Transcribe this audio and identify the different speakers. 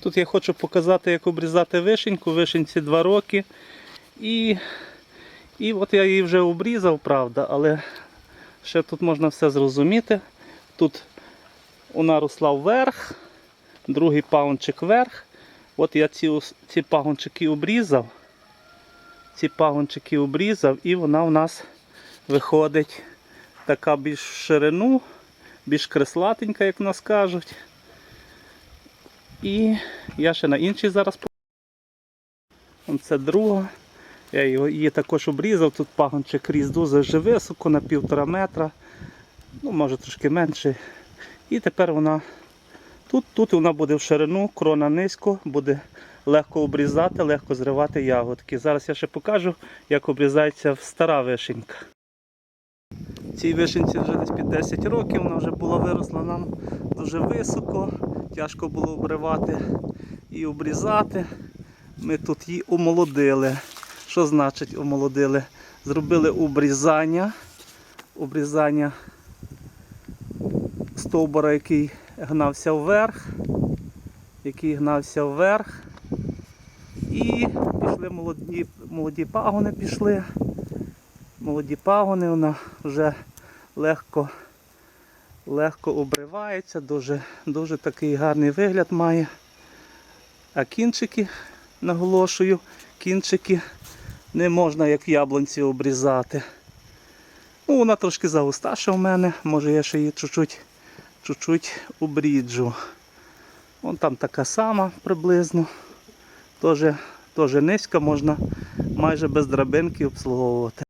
Speaker 1: Тут я хочу показати, як обрізати вишеньку. Вишенці 2 роки. І, і от я її вже обрізав, правда, але ще тут можна все зрозуміти. Тут вона росла вверх, другий пагончик вверх. От я ці, ці пагончики обрізав. Ці пагончики обрізав і вона в нас виходить така більш в ширину, більш креслатенька, як нас кажуть. І я ще на іншій зараз Це друга. Я її також обрізав. Тут пагончик ріс дуже високо на півтора метра. Ну, може трошки менше. І тепер вона тут, тут вона буде в ширину, крона низько, буде легко обрізати, легко зривати ягодки. Зараз я ще покажу, як обрізається стара вишенька. Цій вишенці вже десь під 10 років, вона вже була виросла нам дуже високо, тяжко було обривати і обрізати. Ми тут її омолодили. Що значить омолодили? Зробили обрізання, обрізання стовбура, який гнався вверх, який гнався вверх. І пішли молоді, молоді пагони пішли. Молоді пагони, вона вже легко, легко обривається, дуже, дуже такий гарний вигляд має. А кінчики, наголошую, кінчики не можна як яблунці обрізати. Ну, вона трошки загусташа в мене, може я ще її чуть-чуть, чуть-чуть обріджу. Вон там така сама приблизно. Теж низька, можна майже без драбинки обслуговувати.